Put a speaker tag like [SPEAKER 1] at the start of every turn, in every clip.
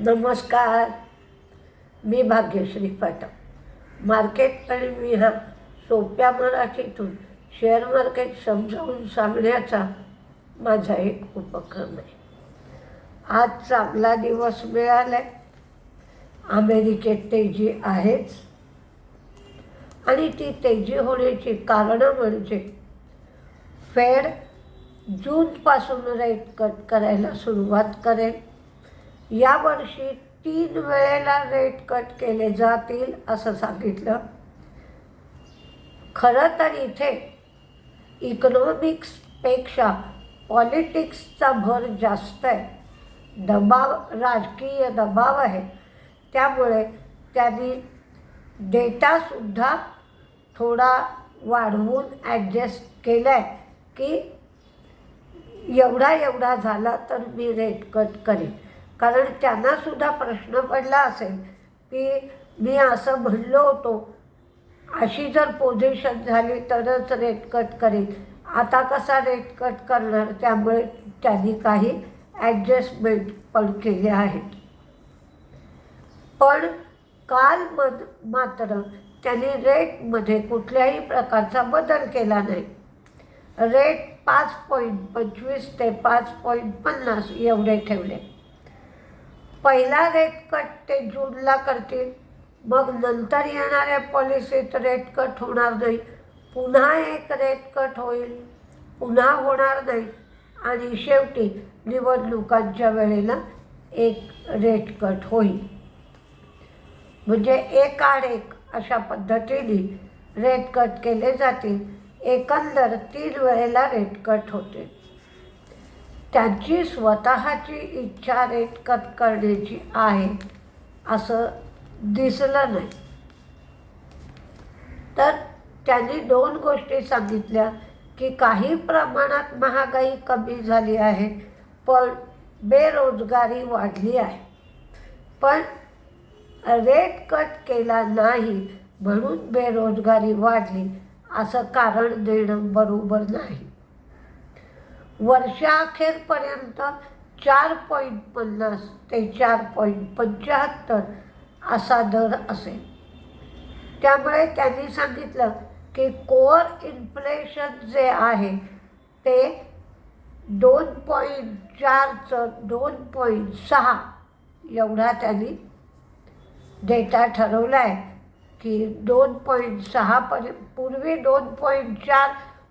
[SPEAKER 1] नमस्कार. मी भाग्यश्री पाठक. मार्केट आणि मी हा सोप्या मराठीतून शेअर मार्केट समजावून सांगण्याचा माझा एक उपक्रम आहे. आज चांगला दिवस मिळाला आहे अमेरिकेत तेजी आहेच. आणि ती तेजी होण्याची कारणं म्हणजे फेड जूनपासून रेट कट करायला सुरुवात करेल. यावर्षी तीन वेळेला रेट कट केले जातील असं सांगितलं. खरं तर इथे इकॉनॉमिक्सपेक्षा पॉलिटिक्सचा भर जास्त आहे. दबाव राजकीय दबाव आहे. त्यामुळे त्यांनी डेटासुद्धा थोडा वाढवून ॲडजस्ट केला आहे की एवढा एवढा झाला तर मी रेट कट करेन. कारण त्यांनासुद्धा प्रश्न पडला असेल की मी असं म्हणलो होतो. अशी जर पोझिशन झाली तरच रेट कट करेल आता कसा रेट कट करणार त्यामुळे त्यांनी काही ॲडजस्टमेंट पण केले आहेत. पण काल मध मात्र त्यांनी रेटमध्ये कुठल्याही प्रकारचा बदल केला नाही. रेट पाच पॉईंट पंचवीस ते पाच पॉईंट पन्नास एवढे ठेवले. पहिला रेट कट ते जूनला करतील. मग नंतर येणाऱ्या पॉलिसीत रेट कट होणार नाही. पुन्हा एक रेट कट होईल. पुन्हा होणार नाही. आणि शेवटी निवडणुकांच्या वेळेला एक रेट कट होईल. म्हणजे एक आड एक अशा पद्धतीने रेट कट केले जातील. एकंदर तीन वेळेला रेट कट होते त्यांची स्वतःची इच्छा रेट कट करण्याची आहे असं दिसलं नाही. तर त्यांनी दोन गोष्टी सांगितल्या की काही प्रमाणात महागाई कमी झाली आहे पण बेरोजगारी वाढली आहे. पण रेट कट केला नाही म्हणून बेरोजगारी वाढली असं कारण देणं बरोबर नाही. वर्षाअखेरपर्यंत चार पॉईंट पन्नास ते चार पॉईंट पंच्याहत्तर असा दर असेल. त्यामुळे त्यांनी सांगितलं की कोअर इन्फ्लेशन जे आहे ते दोन पॉईंट चारचं दोन पॉईंट सहा एवढा त्यांनी डेटा ठरवला आहे की दोन पॉईंट सहापर्यंत पूर्वी दोन पॉईंट चार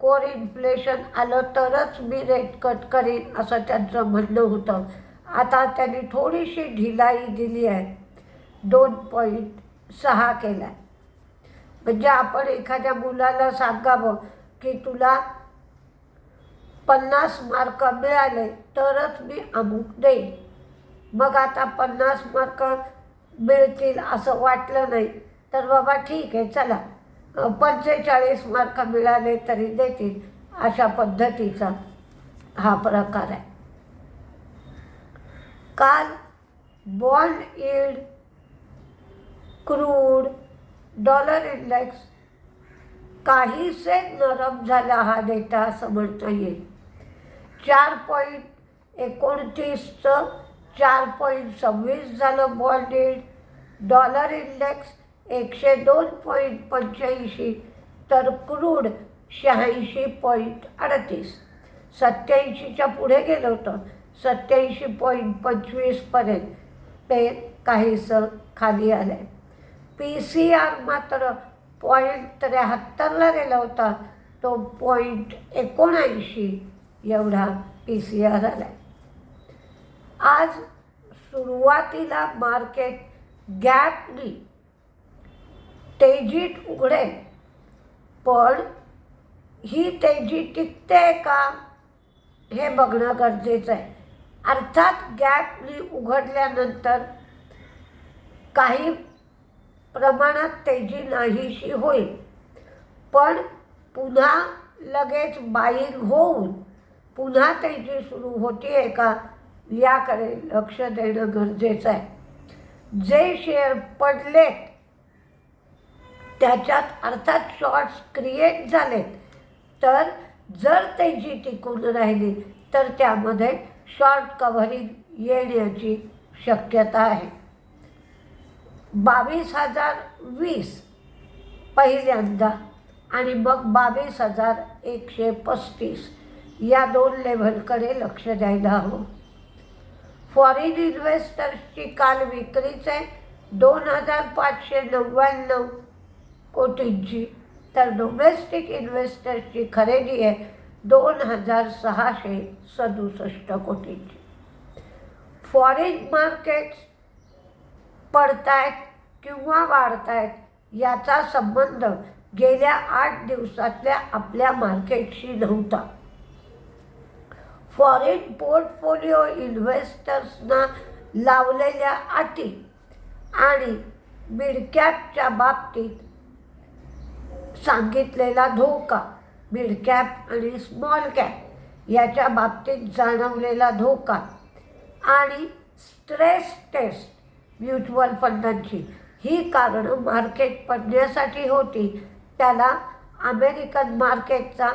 [SPEAKER 1] कोर इन्फ्लेशन आलं तरच मी रेट कट करीन असं त्यांचं म्हणणं होतं. आता त्यांनी थोडीशी ढिलाई दिली आहे. दोन पॉईंट सहा केला आहे म्हणजे आपण एखाद्या मुलाला सांगावं की तुला पन्नास मार्क मिळाले तरच मी अमुक देईन. मग आता पन्नास मार्क मिळतील असं वाटलं नाही. तर बाबा ठीक आहे चला. पंचेचाळीस मार्क मिळाले तरी देतील अशा पद्धतीचा हा प्रकार आहे. काल bond yield crude dollar index काहीसे नरम झाला हा डेटा असं म्हणता येईल. चार पॉईंट एकोणतीसचं चार पॉईंट सव्वीस झालं बॉन्ड इल्ड डॉलर इंडेक्स एकशे दोन पॉईंट पंच्याऐंशी तर क्रूड शहाऐंशी पॉईंट अडतीस. सत्याऐंशीच्या पुढे गेलं होतं सत्याऐंशी पॉईंट पंचवीसपर्यंत ते काहीसं खाली आलं आहे पी सी आर मात्र पॉईंट त्र्याहत्तरला गेला होता तो पॉईंट एकोणऐंशी एवढा पी सी आर आला आहे आज सुरुवातीला मार्केट गॅपनी तेजीत उघडेल पण ही तेजी टिकते का? हे बघणं गरजेचं आहे. अर्थात गॅपनी उघडल्यानंतर काही प्रमाणात तेजी नाहीशी होईल. पण पुन्हा लगेच बाईंग होऊन पुन्हा तेजी सुरू होते आहे का? याकडे लक्ष देणं गरजेचं आहे. जे शेअर पडले त्याच्यात अर्थात शॉर्ट्स क्रिएट झालेत. तर जर त्याची टिकून राहिली तर त्यामध्ये शॉर्ट कव्हरिंग येण्याची शक्यता आहे. बावीस हजार वीस पहिल्यांदा आणि मग बावीस हजार एकशे पस्तीस या दोन लेव्हलकडे लक्ष द्यायला हवं. फॉरेन इन्व्हेस्टर्सची काल विक्रीच आहे दोन हजार पाचशे नव्याण्णव कोटींची. तर डोमेस्टिक इन्व्हेस्टर्सची खरेदी आहे दोन हजार सहाशे सदुसष्ट कोटींची. फॉरेन मार्केट्स पडतायत किंवा वाढतायत याचा संबंध गेल्या आठ दिवसातल्या आपल्या मार्केटशी नव्हता. फॉरेन पोर्टफोलिओ इन्व्हेस्टर्सना लावलेल्या अटी आणि मिडकॅपच्या बाबतीत सांगितलेला धोका मिडकॅप आणि स्मॉल कॅप याच्या बाबतीत जाणवलेला धोका आणि स्ट्रेस टेस्ट म्युच्युअल फंडांची ही कारणं मार्केट पडण्यासाठी होती. त्याला अमेरिकन मार्केटचा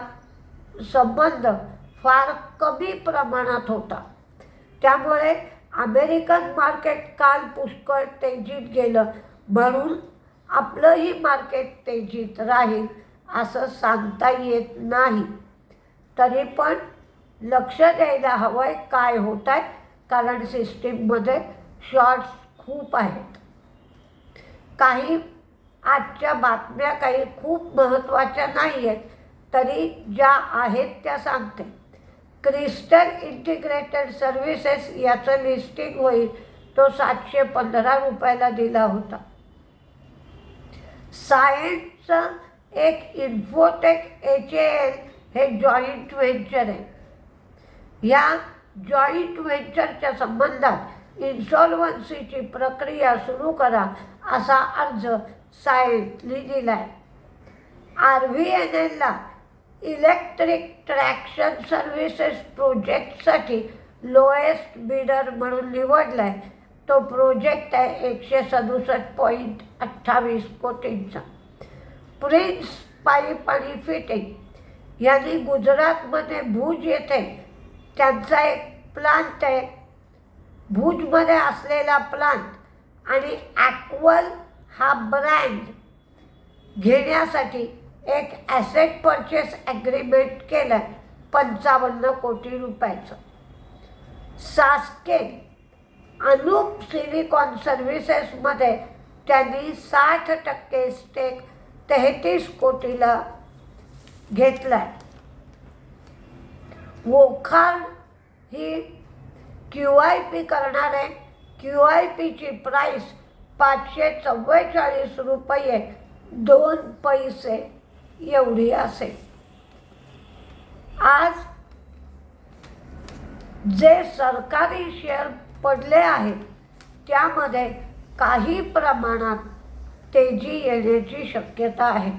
[SPEAKER 1] संबंध फार कमी प्रमाणात होता. त्यामुळे अमेरिकन मार्केट काल पुष्कळ तेजीत गेलं. म्हणून आपलंही मार्केट तेजीत राहील असं सांगता येत नाही. तरी पण लक्ष द्यायला हवं आहे काय होत आहे कारण सिस्टीममध्ये शॉर्ट्स खूप आहेत. काही आजच्या बातम्या काही खूप महत्त्वाच्या नाही आहेत तरी ज्या आहेत त्या सांगते. क्रिस्टल इंटिग्रेटेड सर्व्हिसेस याचं लिस्टिंग होईल तो सातशे पंधरा रुपयाला दिला होता. सायन्सचं एक इन्फोटेक एच ए एल हे जॉईंट व्हेंचर आहे. या जॉईंट व्हेंचरच्या संबंधात इन्सॉल्वन्सीची प्रक्रिया सुरू करा असा अर्ज सायन्सने दिला आहे आर व्ही एन एलला इलेक्ट्रिक ट्रॅक्शन सर्व्हिसेस प्रोजेक्टसाठी लोएस्ट बिडर म्हणून निवडला आहे तो प्रोजेक्ट आहे एकशे सदुसष्ट पॉईंट अठ्ठावीस कोटींचा. प्रिन्स पाईप आणि फिटिंग यांनी गुजरातमध्ये भुज येथे त्यांचा एक प्लांट आहे. भुजमध्ये असलेला प्लांट आणि ॲक्वल हा ब्रँड घेण्यासाठी एक ॲसेट परचेस ॲग्रीमेंट केलं आहे पंचावन्न कोटी रुपयाचं. सास्केन अनुप सिलिकॉन सर्व्हिसेसमध्ये त्यांनी साठ टक्के स्टेक तेहतीस कोटीला घेतला आहे वोखार ही क्यू आय पी करणार आहे क्यू आय पीची प्राईस पाचशे चव्वेचाळीस रुपये दोन पैसे एवढी असेल. आज जे सरकारी शेअर पडले आहेत. त्यामध्ये काही प्रमाणात तेजी येण्याची शक्यता आहे.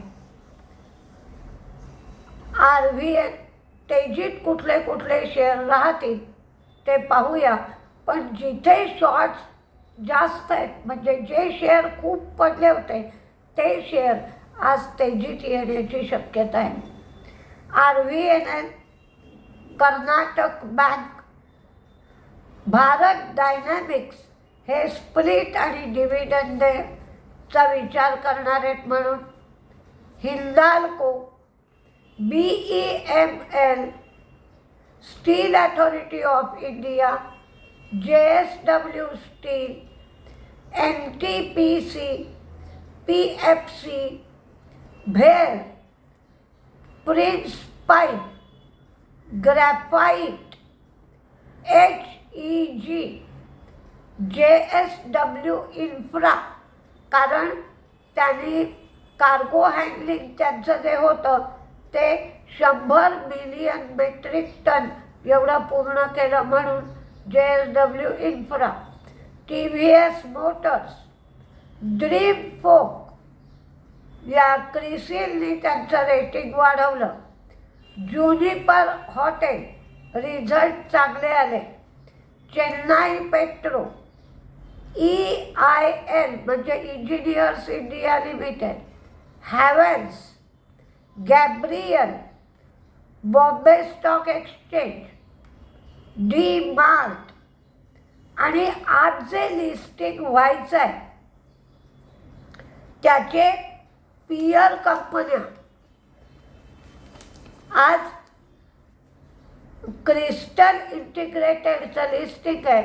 [SPEAKER 1] आर व्ही एन तेजीत कुठले कुठले शेअर राहतील ते पाहूया. पण जिथे शॉर्ट्स जास्त आहेत म्हणजे जे शेअर खूप पडले होते ते शेअर आज तेजीत येण्याची शक्यता आहे. R V N N Karnataka bank Bharat dynamics हे स्प्लिट आणि डिव्हिडंडचा विचार करणार आहेत म्हणून Hindalco B E M L steel authority of India J S W steel N T P C P F C भेर prince pipe graphite G J S W infra कारण त्यांनी कार्गो हँडलिंग त्यांचं जे होतं ते शंभर मिलियन मेट्रिक टन एवढं पूर्ण केलं म्हणून J S W infra T V S motors dream folk या क्रिसिलनी त्यांचं रेटिंग वाढवलं. जुनिपर हॉटेल रिझल्ट चांगले आले. Chennai petro E I L म्हणजे engineers India limited Havells Gabriel Bombay stock exchange D mart आणि आज जे लिस्टिंग व्हायचं आहे त्याचे पियर कंपन्या आज क्रिस्टल इंटिग्रेटेड लिस्टिंग आहे.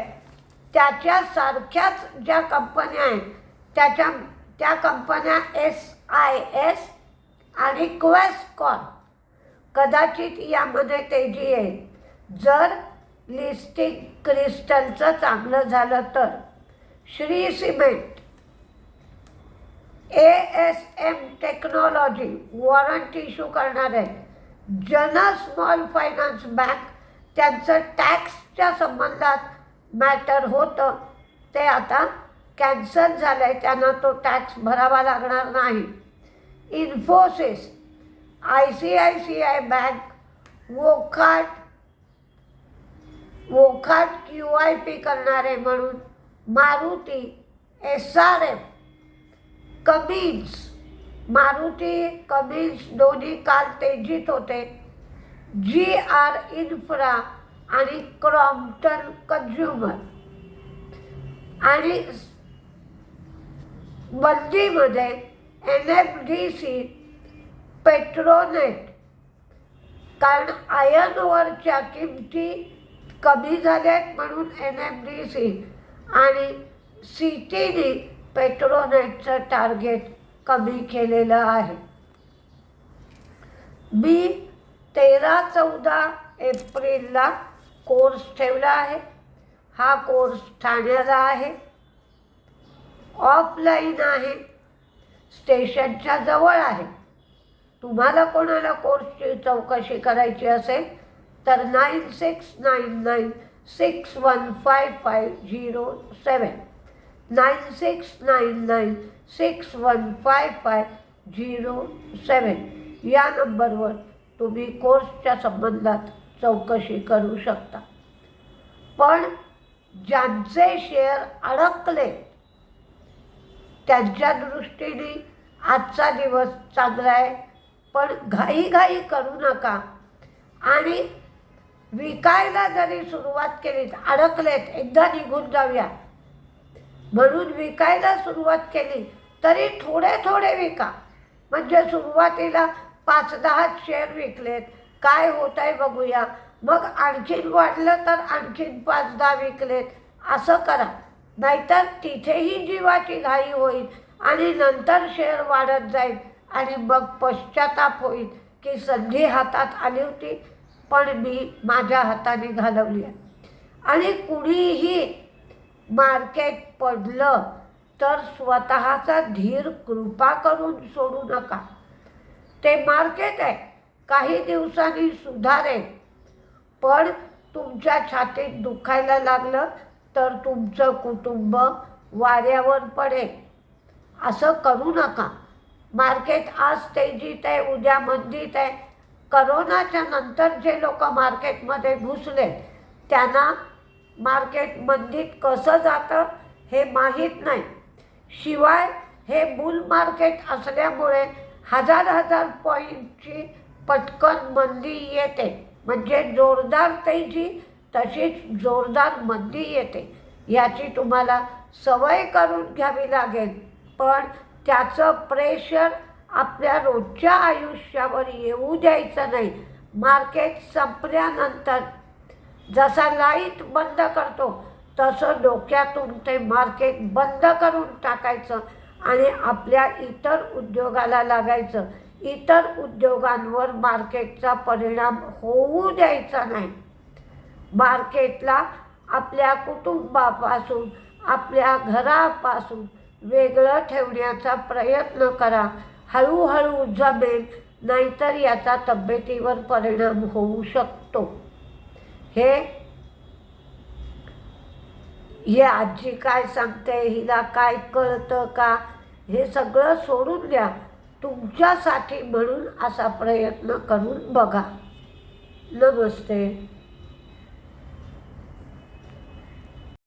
[SPEAKER 1] त्याच्यासारख्याच ज्या कंपन्या आहेत त्याच्या त्या कंपन्या एस आय एस आणि क्वेस्कॉन कदाचित यामध्ये तेजी येईल जर लिस्टिंग क्रिस्टलचं चांगलं झालं तर. Shree cement. A S M technology warrant issue करणार आहे जन स्मॉल फायनान्स बँक त्यांचं टॅक्सच्या संबंधात मॅटर होतं. ते आता कॅन्सल झालं आहे त्यांना तो टॅक्स भरावा लागणार नाही. Infosys I C I C I bank Wockhardt Wockhardt Q I P करणारे म्हणून Maruti S R F Cummins Maruti Cummins दोन्ही काल तेजीत होते. जी आर इन्फ्रा आणि क्रॉम्प्टन कंझ्युमर आणि बंदीमध्ये N F D C Petronet कारण आयर्न ओवरच्या किमती कमी झाल्यात म्हणून एन एफ डी सी आणि सी टीने पेट्रोनेटचं टार्गेट कमी केलेलं आहे. मी तेरा चौदा एप्रिलला कोर्स ठेवला आहे. हा कोर्स ठाण्याला आहे. ऑफलाईन आहे. स्टेशनच्या जवळ आहे. तुम्हाला कोणाला कोर्सची चौकशी करायची असेल तर nine six nine nine six one five five zero seven nine six nine nine six one five five zero seven. या नंबरवर तुम्ही कोर्सच्या संबंधात चौकशी करू शकता. पण ज्यांचे शेअर अडकले त्यांच्या दृष्टीने आजचा दिवस चांगला आहे. पण घाईघाई करू नका. आणि विकायला जरी सुरुवात केली अडकलेत एकदा निघून जाऊया. म्हणून विकायला सुरुवात केली. तरी थोडे थोडे विका. म्हणजे सुरुवातीला पाच दहा शेअर विकलेत. काय होत आहे बघूया. मग आणखीन वाढलं तर आणखीन पाच दहा विकलेत. असं करा. नाहीतर तिथेही जीवाची घाई होईल आणि नंतर शेअर वाढत जाईल आणि मग पश्चाताप होईल की संधी हातात आली होती पण मी माझ्या हाताने घालवली आहे. आणि कुणीही मार्केट पडलं तर स्वतःचा धीर कृपा करून सोडू नका. ते मार्केट आहे. काही दिवसांनी सुधारेल. पण तुमच्या छातीत दुखायला लागलं तर तुमचं कुटुंब वाऱ्यावर पडेल. असं करू नका. मार्केट आज तेजीत आहे उद्या मंदीत आहे. करोनाच्या नंतर जे लोक मार्केटमध्ये घुसले त्यांना मार्केट मंदीत कसं जातं हे माहीत नाही. शिवाय हे बुल मार्केट असल्यामुळे हजार हजार पॉईंटची पटकन मंदी येते. म्हणजे जोरदार तेजी तशीच जोरदार मंदी येते. याची तुम्हाला सवय करून घ्यावी लागेल. पण त्याचं प्रेशर आपल्या रोजच्या आयुष्यावर येऊ द्यायचं नाही. मार्केट संपल्यानंतर जसा लाइट बंद करतो तसं डोक्यातून ते मार्केट बंद करून टाकायचं आणि आपल्या इतर उद्योगाला लागायचं. इतर उद्योगांवर मार्केटचा परिणाम होऊ द्यायचा नाही. मार्केटला आपल्या कुटुंबापासून आपल्या घरापासून वेगळं ठेवण्याचा प्रयत्न करा. हळूहळू जमेल नाहीतर याचा तब्येतीवर परिणाम होऊ शकतो. हे हे आजी काय सांगते हिला काय कळतं का? हे सगळं सोडून द्या. तुमच्यासाठी म्हणून असा प्रयत्न करून बघा. नमस्ते.